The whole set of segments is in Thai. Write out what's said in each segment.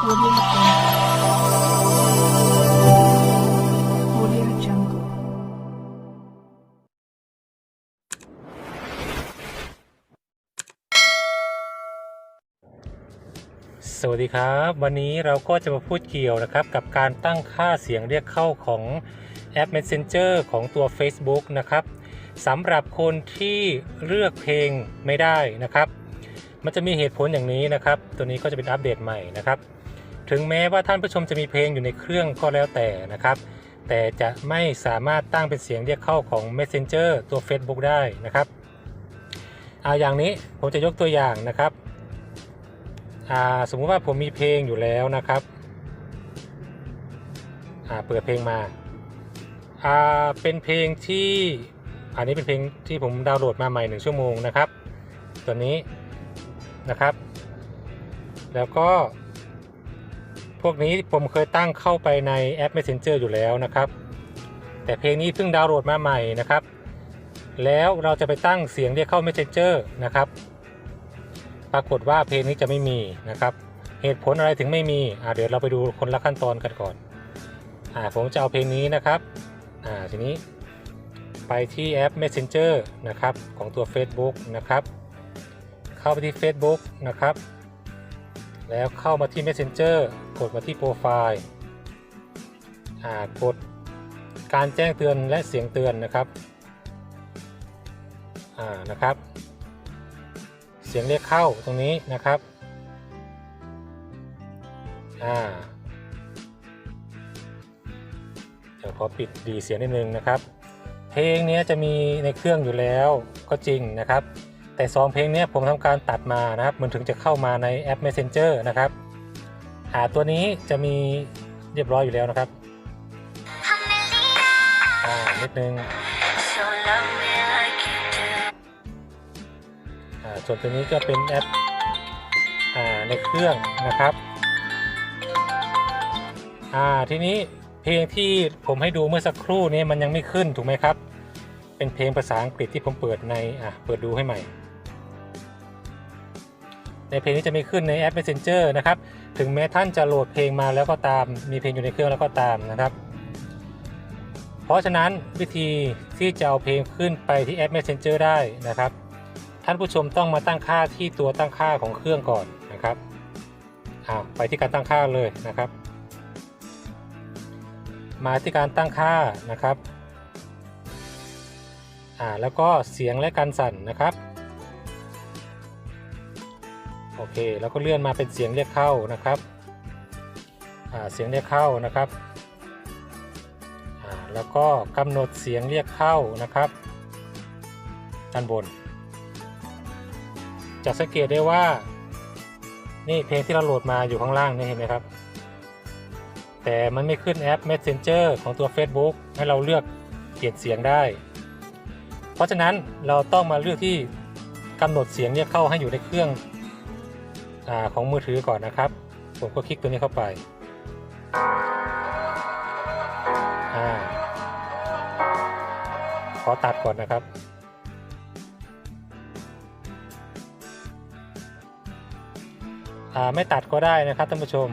สวัสดีครับ วันนี้เราก็จะมาพูดเกี่ยวนะครับ กับการตั้งค่าเสียงเรียกเข้าของแอป Messenger ของตัว Facebook นะครับสำหรับคนที่เลือกเพลงไม่ได้นะครับ มันจะมีเหตุผลอย่างนี้นะครับ ตัวนี้ก็จะเป็นอัปเดตใหม่นะครับ ถึงแม้ว่าท่านผู้ชมจะมีเพลงอยู่ในเครื่องก็แล้วแต่นะครับ แต่จะไม่สามารถตั้งเป็นเสียงเรียกเข้าของ Messenger ตัว Facebook ได้นะครับเอาอย่างนี้ผมจะยกตัวอย่างนะครับสมมุติว่าผมมีเพลงอยู่แล้วนะครับเปิดเพลงมาาเป็นเพลงที่อันนี้เป็นเพลงที่ผมดาวน์โหลดมาใหม่หนึ่งชั่วโมงนะครับ ตัวนี้ นะครับ แล้วก็ พวกนี้ผมเคยตั้งเข้าไปในแอป Messenger อยู่แล้วนะครับ แต่เพลงนี้เพิ่งดาวน์โหลดมาใหม่นะครับ แล้วเราจะไปตั้งเสียงเรียกเข้า Messenger นะครับ ปรากฏว่าเพลงนี้จะไม่มีนะครับ เหตุผลอะไรถึงไม่มีอ่าเดี๋ยวเราไปดูคนละขั้นตอนกันก่อนอ่าผมจะเอาเพลงนี้นะครับอ่าทีนี้ไปที่แอป Messenger นะครับ ของตัว Facebook นะครับ เข้าไปที่ Facebook นะครับ แล้วเข้ามาที่ Messenger กดมาที่โปรไฟล์อ่ากดการแจ้งเตือนและเสียงเตือนนะครับอ่านะครับ เสียงเรียกเข้าตรงนี้นะครับอ่าเดี๋ยวขอปิดดีเสียงนิดนึงนะครับ เพลงนี้จะมีในเครื่องอยู่แล้วก็จริงนะครับ แต่สองเพลงนี้ผมทำการตัดมานะครับมันถึงจะเข้ามาในแอป Messenger นะครับ หาตัวนี้จะมีเรียบร้อยอยู่แล้วนะครับอ่านิดนึงอ่าส่วนตัวนี้ก็เป็นแอปอ่าในเครื่องนะครับอ่าทีนี้เพลงที่ผมให้ดูเมื่อสักครู่นี้มันยังไม่ขึ้นถูกไหมครับ เป็นเพลงภาษาอังกฤษที่ผมเปิดในอะเปิดดูให้ใหม่ ในเพลงนี้จะม่ขึ้นในแอป Messenger นะครับ ถึงแม้ท่านจะโหลดเพลงมาแล้วก็ตาม มีเพลงอยู่ในเครื่องแล้วก็ตามนะครับ เพราะฉะนั้นวิธีที่จะเอาเพลงขึ้นไปที่แอป Messenger ได้นะครับ ท่านผู้ชมต้องมาตั้งค่าที่ตัวตั้งค่าของเครื่องก่อนนะครับอ้าวไปที่การตั้งค่าเลยนะครับ มาที่การตั้งค่านะครับอ่าแล้วก็เสียงและการสั่นนะครับ โอเค แล้วก็เลื่อนมาเป็นเสียงเรียกเข้านะครับเสียงเรียกเข้านะครับ แล้วก็กำหนดเสียงเรียกเข้านะครับ ด้านบน จะสังเกตได้ว่า นี่เพลงที่เราโหลดมาอยู่ข้างล่างนี่เห็นไหมครับ แต่มันไม่ขึ้นแอป Messenger ของตัว Facebook ให้เราเลือกเปลี่ยนเสียงได้ เพราะฉะนั้นเราต้องมาเลือกที่กำหนดเสียงเรียกเข้าให้อยู่ในเครื่อง อของมือถือก่อนนะครับ ผมก็คลิกตัวนี้เข้าไปอขอตัดก่อนนะครับ ไม่ตัดก็ได้นะครับท่านผู้ชม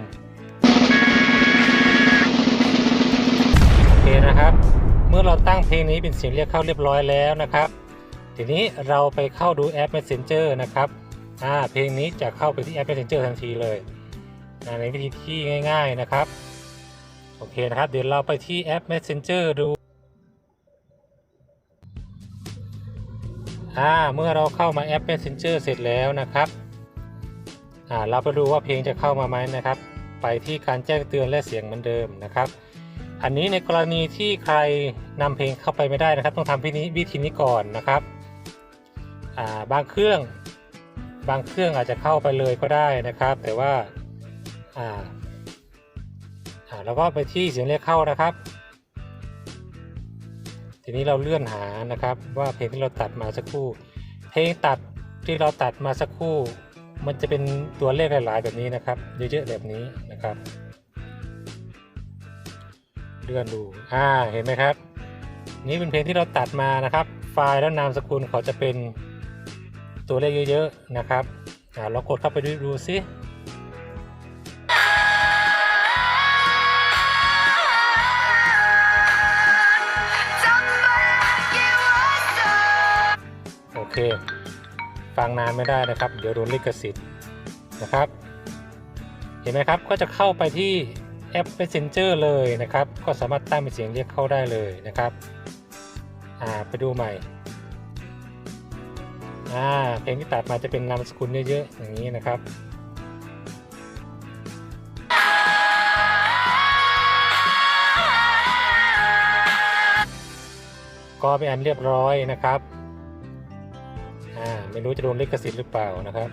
โอเคนะครับ เมื่อเราตั้งเพลงนี้เป็นเสียงเรียกเข้าเรียบร้อยแล้วนะครับ ทีนี้เราไปเข้าดูแอป Messenger นะครับ อ่าเพลงนี้จะเข้าไปที่แอป Messenger ทันทีเลยในวิธีที่ง่าย ๆนะครับ โอเคนะครับ เดี๋ยวเราไปที่แอป Messenger ดูอ่าเมื่อเราเข้ามาแอป Messenger เสร็จแล้วนะครับอ่าเราไปดูว่าเพลงจะเข้ามาไหมนะครับ ไปที่การแจ้งเตือนและเสียงเหมือนเดิมนะครับ อันนี้ในกรณีที่ใครนำเพลงเข้าไปไม่ได้นะครับ ต้องทำวิธีวิธีนี้ก่อนนะครับอ่าบางเครื่อง บางเครื่องอาจจะเข้าไปเลยก็ได้นะครับ แต่ว่าอ่าอ่าแล้วก็ไปที่เสียงเรียกเข้านะครับ ทีนี้เราเลื่อนหานะครับ ว่าเพลงที่เราตัดมาสักครู่ เพลงตัดที่เราตัดมาสักครู่ มันจะเป็นตัวเลขหลายๆแบบนี้นะครับเยอะๆแบบนี้นะครับ เลื่อนดูอ่าเห็นไหมครับ นี่เป็นเพลงที่เราตัดมานะครับ ไฟล์แล้วนามสกุลเขาจะเป็น ตัวเลขเยอะๆนะครับเรากดเข้าไปดูดูซิโอเค ฟังนานไม่ได้นะครับ เดี๋ยวโดนลิขสิทธิ์นะครับ เห็นไหมครับก็จะเข้าไปที่แอป Messenger เลยนะครับ ก็สามารถตั้งเป็นเสียงเรียกเข้าได้เลยนะครับ อ่า ไปดูใหม่ อ่าเพลงที่ตัดมาจะเป็นนามสกุลเยอะๆอย่างนี้นะครับก็เป็นอันเรียบร้อยนะครับ อ่า ไม่รู้จะโดนลิขสิทธิ์หรือเปล่านะครับ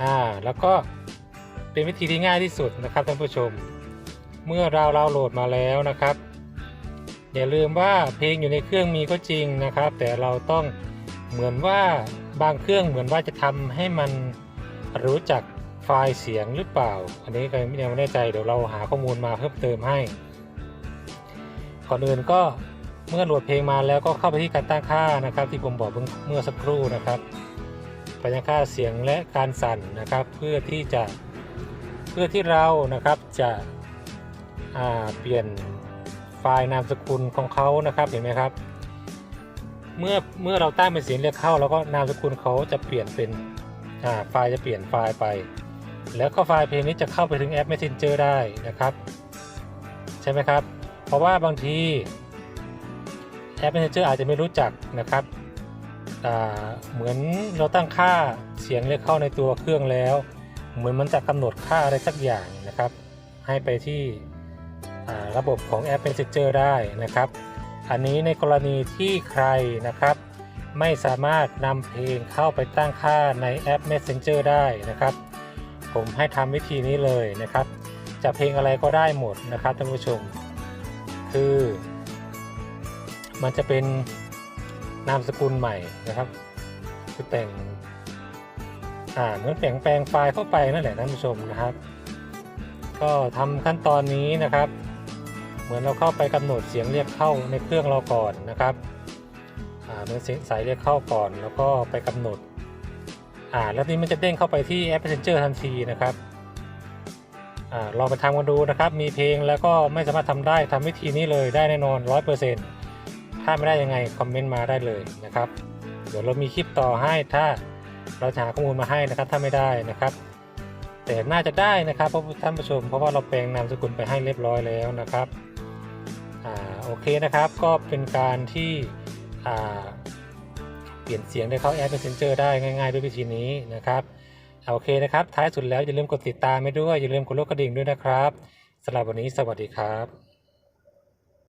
อ่า แล้วก็เป็นวิธีที่ง่ายที่สุดนะครับท่านผู้ชม เมื่อเราเราโหลดมาแล้วนะครับ อย่าลืมว่าเพลงอยู่ในเครื่องมีก็จริงนะครับ แต่เราต้อง เหมือนว่าบางเครื่องเหมือนว่าจะทำให้มันรู้จักไฟล์เสียงหรือเปล่า อันนี้ก็ยังไม่แน่ใจเดี๋ยวเราหาข้อมูลมาเพิ่มเติมให้ ก่อนอื่นก็เมื่อโหลดเพลงมาแล้วก็เข้าไปที่การตั้งค่านะครับ ที่ผมบอกเมื่อสักครู่นะครับไปยังค่าเสียงและการสั่นนะครับ เพื่อที่จะเพื่อที่เรานะครับจะเปลี่ยนไฟล์นามสกุลของเขานะครับเห็นไหมครับ เมื่อเมื่อเราตั้งเป็นเสียงเรียกเข้า แล้วก็นามสกุลเขาจะเปลี่ยนเป็นอ่าไฟล์จะเปลี่ยนไฟล์ไป แล้วก็ไฟล์เพลงนี้จะเข้าไปถึงแอป Messenger ได้นะครับ ใช่ไหมครับ เพราะว่าบางทีแอป Messenger อาจจะไม่รู้จักนะครับอ่าเหมือนเราตั้งค่าเสียงเรียกเข้าในตัวเครื่องแล้ว เหมือนมันจะกำหนดค่าอะไรสักอย่างนะครับ ให้ไปที่ระบบของแอป Messenger ได้นะครับ อันนี้ในกรณีที่ใครนะครับ ไม่สามารถนำเพลงเข้าไปตั้งค่าในแอป Messenger ได้นะครับ ผมให้ทำวิธีนี้เลยนะครับ จะเพลงอะไรก็ได้หมดนะครับท่านผู้ชม คือ มันจะเป็นนามสกุลใหม่นะครับคือแต่งอ่าเหมือนแปลงแปลงไฟล์เข้าไปนั่นแหละท่านผู้ชมนะครับ ก็ทำขั้นตอนนี้นะครับ เหมือนเราเข้าไปกำหนดเสียงเรียกเข้าในเครื่องเราก่อนนะครับเหมือนเสียงสายเรียกเข้าก่อน แล้วก็ไปกำหนดอ่าแล้วนี้มันจะเด้งเข้าไปที่แอป Messenger ทันทีนะครับอ่าลองไปทำกันดูนะครับ มีเพลงแล้วก็ไม่สามารถทำได้ทำวิธีนี้เลยได้แน่นอน 100%ถ้าไม่ได้ยังไงคอมเมนต์มาได้เลยนะครับ เดี๋ยวเรามีคลิปต่อให้ถ้าเราหาข้อมูลมาให้นะครับถ้าไม่ได้นะครับ แต่น่าจะได้นะครับเพราะท่านผู้ชม เพราะว่าเราแปลงนามสกุลไปให้เรียบร้อยแล้วนะครับ โอเคนะครับ ก็เป็นการที่เปลี่ยนเสียงได้เข้าแอป Messenger ได้ง่ายๆ ด้วยวิธีนี้นะครับโอเคนะครับ ท้ายสุดแล้วอย่าลืมกดติดตามไปด้วย อย่าลืมกดลูกกระดิ่งด้วยนะครับสำหรับวันนี้สวัสดีครับ